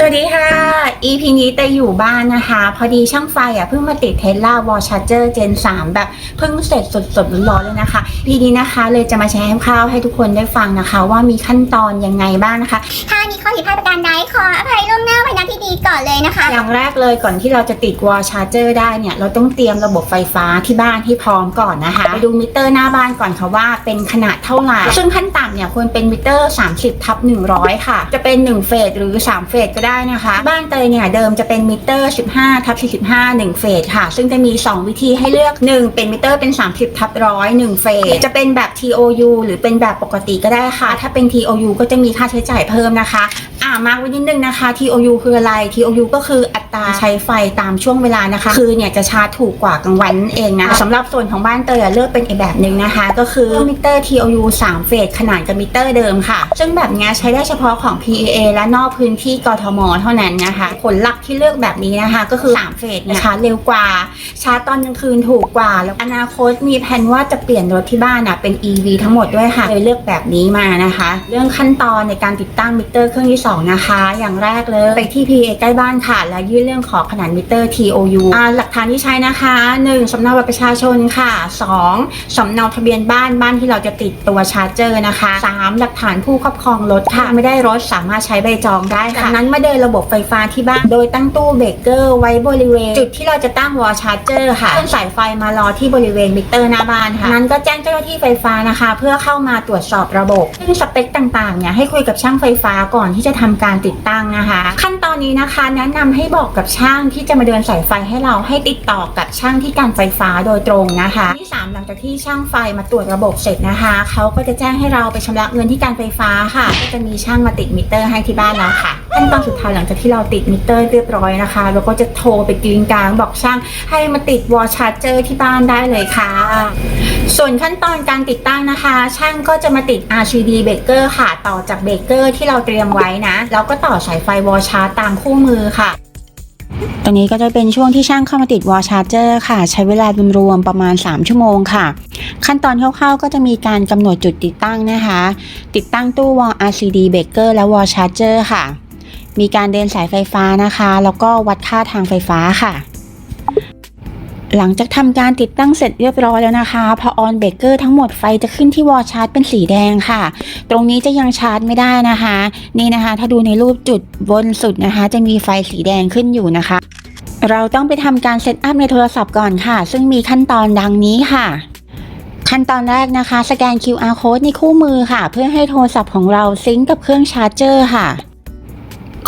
สวัสดีค่ะ EP นี้แต่อยู่บ้านนะคะ พอดีช่างไฟอะเพิ่งมาติดเทสลาวอลชาร์เจอร์เจน 3 แบบเพิ่งเสร็จสดๆร้อนๆเลยนะคะ EP นี้นะคะเลยจะมาแชร์คร่าวๆให้ทุกคนได้ฟังนะคะ ว่ามีขั้นตอนยังไงบ้างนะคะ ถ้ามีข้อผิดพลาดประการใดขออภัยล่วงหน้าไว้ณที่ดีก่อนเลยนะคะ อย่างแรกเลยก่อนที่เราจะติดวอลชาร์เจอร์ได้เนี่ย เราต้องเตรียมระบบไฟฟ้าที่บ้านที่พร้อมก่อนนะคะไปดูมิเตอร์หน้าบ้านก่อนค่ะว่าเป็นขนาดเท่าไหร่ซึ่งขั้นต่ำเนี่ยควรเป็นมิเตอร์ 30ทับ100 ค่ะ จะเป็น1เฟสหรือ3เฟสก็ได้นะคะ บ้านเตยเนี่ยเดิมจะเป็นมิเตอร์ 15ทับ45 1 เฟสค่ะ ซึ่งจะมี 2 วิธีให้เลือก 1 เป็นมิเตอร์เป็น 30ทับร้อย1เฟส จะเป็นแบบ TOU หรือเป็นแบบปกติก็ได้ค่ะ ถ้าเป็น TOU ก็จะมีค่าใช้จ่ายเพิ่มนะคะ อ่ามาร์กไว้นิดนึงนะคะ TOU คืออะไร TOU ก็คืออัตราใช้ไฟตามช่วงเวลานะคะ คือเนี่ยจะชาร์จถูกกว่ากลางวันเองนะสำหรับส่วนของบ้านเตยอะเลือกเป็นอีกแบบหนึ่งนะคะ ก็คือมิเตอร์ TOU 3 เฟสขนาดกับมิเตอร์เดิมค่ะ ซึ่งแบบเนี้ยใช้ได้เฉพาะของ PAA และนอกพื้นที่กทม เท่านั้นนะคะ ผลลัพธ์ที่เลือกแบบนี้นะคะ ก็คือ 3 เฟสเนี่ยชาร์จเร็วกว่า ชาร์จตอนกลางคืนถูกกว่า แล้วอนาคตมีแผนว่าจะเปลี่ยนรถที่บ้านอะเป็น EV ทั้งหมดด้วยค่ะเลยเลือกแบบนี้มานะคะ เรื่องขั้นตอนในการติดตั้งมิเตอร์เครื่องที่สองนะคะ อย่างแรกเลยไปที่ PA ใกล้บ้านค่ะ แล้วยื่นเรื่องขอขนาดมิเตอร์ TOU อ่าหลักฐานที่ใช้นะคะ 1. สำเนาบัตรประชาชนค่ะ 2. สำเนาทะเบียนบ้านบ้านที่เราจะติดตัวชาร์จเจอร์นะคะ 3. หลักฐานผู้ครอบครองรถค่ะ ไม่ได้รถสามารถใช้ใบจองได้ค่ะจากนั้นมาเดินระบบไฟฟ้าที่บ้าน โดยตั้งตู้เบรกเกอร์ไว้บริเวณ จุดที่เราจะตั้งวอลชาร์จเจอร์ค่ะต้นสายไฟมารอที่บริเวณมิเตอร์หน้าบ้านค่ะ นั้นก็แจ้งเจ้าหน้าที่ไฟฟ้านะคะ เพื่อเข้ามาตรวจสอบระบบซึ่งสเปคต่างๆเนี่ยให้คุยกับช่างไฟฟ้าก่อนที่จะทำการติดตั้งนะคะ ขั้นตอนนี้นะคะ แนะนำให้บอกกับช่างที่จะมาเดินสายไฟให้เราให้ติดต่อกับช่างที่การไฟฟ้าโดยตรงนะคะ ที่สามหลังจากที่ช่างไฟมาตรวจระบบเสร็จนะคะเขาก็จะแจ้งให้เราไปชำระเงินที่การไฟฟ้าค่ะ ก็จะมีช่างมาติดมิเตอร์ให้ที่บ้านแล้วค่ะขั้นตอนสุดท้ายหลังจากที่เราติดมิเตอร์เรียบร้อยนะคะเราก็จะโทรไปกรีนกลางบอกช่างให้มาติดวอชาร์เจอร์ที่บ้านได้เลยค่ะส่วนขั้นตอนการติดตั้งนะคะ ช่างก็จะมาติด RCD เบรกเกอร์ค่ะ ต่อจากเบรกเกอร์ที่เราเตรียมไว้นะ แล้วก็ต่อสายไฟวอลชาร์ตามคู่มือค่ะตรงนี้ก็จะเป็นช่วงที่ช่างเข้ามาติดวอลชาร์เจอร์ค่ะ ใช้เวลารวมๆประมาณ 3 ชั่วโมงค่ะ ขั้นตอนคร่าวๆก็จะมีการกำหนดจุดติดตั้งนะคะ ติดตั้งตู้วอล RCD เบรกเกอร์และวอลชาร์เจอร์ค่ะ มีการเดินสายไฟฟ้านะคะ แล้วก็วัดค่าทางไฟฟ้าค่ะ หลังจากทำการติดตั้งเสร็จเรียบร้อยแล้วนะคะ พอออนเบเกอร์ทั้งหมดไฟจะขึ้นที่วอลชาร์จเป็นสีแดงค่ะ ตรงนี้จะยังชาร์จไม่ได้นะคะ นี่นะคะ ถ้าดูในรูปจุดบนสุดนะคะ จะมีไฟสีแดงขึ้นอยู่นะคะ เราต้องไปทำการเซตอัพในโทรศัพท์ก่อนค่ะ ซึ่งมีขั้นตอนดังนี้ค่ะขั้นตอนแรกนะคะ สแกน QR code ในคู่มือค่ะ เพื่อให้โทรศัพท์ของเราซิงก์กับเครื่องชาร์จเจอร์ค่ะ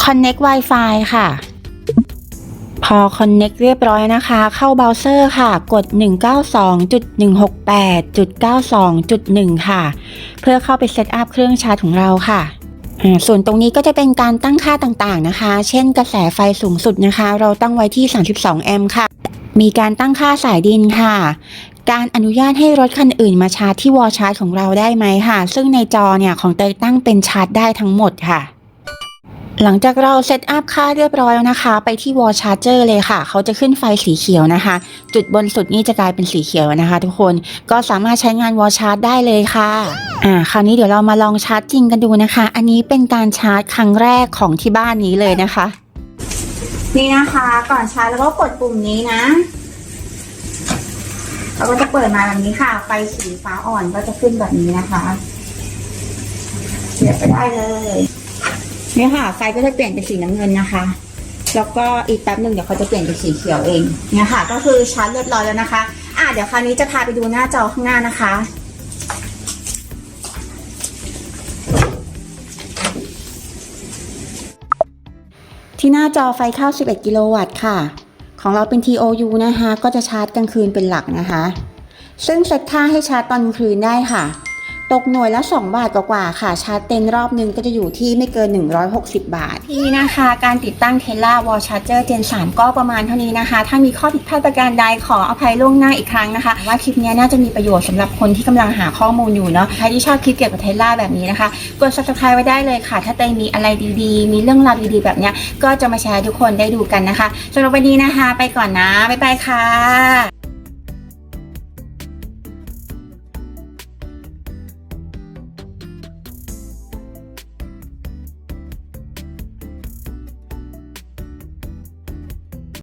Connect Wi-Fi ค่ะ อ Connect เรียบร้อยนะคะ เข้าเบราว์เซอร์ค่ะ กด 192.168.92.1 ค่ะ เพื่อเข้าไปเซตอัพเครื่องชาร์จของเราค่ะส่วนตรงนี้ก็จะเป็นการตั้งค่าต่างๆนะคะ เช่นกระแสไฟสูงสุดนะคะ เราตั้งไว้ที่ 32 แอมป์ค่ะ มีการตั้งค่าสายดินค่ะ การอนุญาตให้รถคันอื่นมาชาร์จที่วอชาร์จของเราได้ไหมค่ะ ซึ่งในจอเนี่ยของเตยตั้งเป็นชาร์จได้ทั้งหมดค่ะ หลังจากเราเซตอัพค่าเรียบร้อยแล้วนะคะ ไปที่วอลชาร์เจอร์เลยค่ะ เขาจะขึ้นไฟสีเขียวนะคะ จุดบนสุดนี่จะกลายเป็นสีเขียวนะคะ ทุกคนก็สามารถใช้งานวอลชาร์จได้เลยค่ะอ่าคราวนี้เดี๋ยวเรามาลองชาร์จจริงกันดูนะคะ อันนี้เป็นการชาร์จครั้งแรกของที่บ้านนี้เลยนะคะ นี่นะคะ ก่อนชาร์จแล้วก็กดปุ่มนี้นะเราก็จะเปิดมาแบบนี้ค่ะ ไฟสีฟ้าอ่อนก็จะขึ้นแบบนี้นะคะเสียบไปได้เลย เนี่ยค่ะ ไฟก็จะเปลี่ยนเป็นสีน้ำเงินนะคะ แล้วก็อีกแป๊บหนึ่งเดี๋ยวเขาจะเปลี่ยนเป็นสีเขียวเอง เนี่ยค่ะ ก็คือชาร์จเรียบร้อยแล้วนะคะ อะเดี๋ยวคราวนี้จะพาไปดูหน้าจอข้างหน้านะคะที่หน้าจอไฟเข้า 11 กิโลวัตต์ค่ะ ของเราเป็น TOU นะคะ ก็จะชาร์จกลางคืนเป็นหลักนะคะ ซึ่งเซตค่าให้ชาร์จตอนกลางคืนได้ค่ะ ตกหน่วยละ 2 บาทกว่าๆค่ะ ชาร์จเต็มรอบนึงก็จะอยู่ที่ไม่เกิน 160 บาท ที่นะคะ การติดตั้งเทล่าวอลชาร์เจอร์เจน3ก็ประมาณเท่านี้นะคะ ถ้ามีข้อผิดพลาดประการใดขออภัยล่วงหน้าอีกครั้งนะคะ ว่าคลิปนี้น่าจะมีประโยชน์สำหรับคนที่กำลังหาข้อมูลอยู่เนาะใครที่ชอบคลิปเกี่ยวกับเทล่าแบบนี้นะคะ กด subscribe ไว้ได้เลยค่ะ ถ้าเตยมีอะไรดีๆ มีเรื่องราวดีๆ แบบเนี้ยก็จะมาแชร์ทุกคนได้ดูกันนะคะสำหรับวันนี้นะคะ ไปก่อนนะบ๊ายบายค่ะ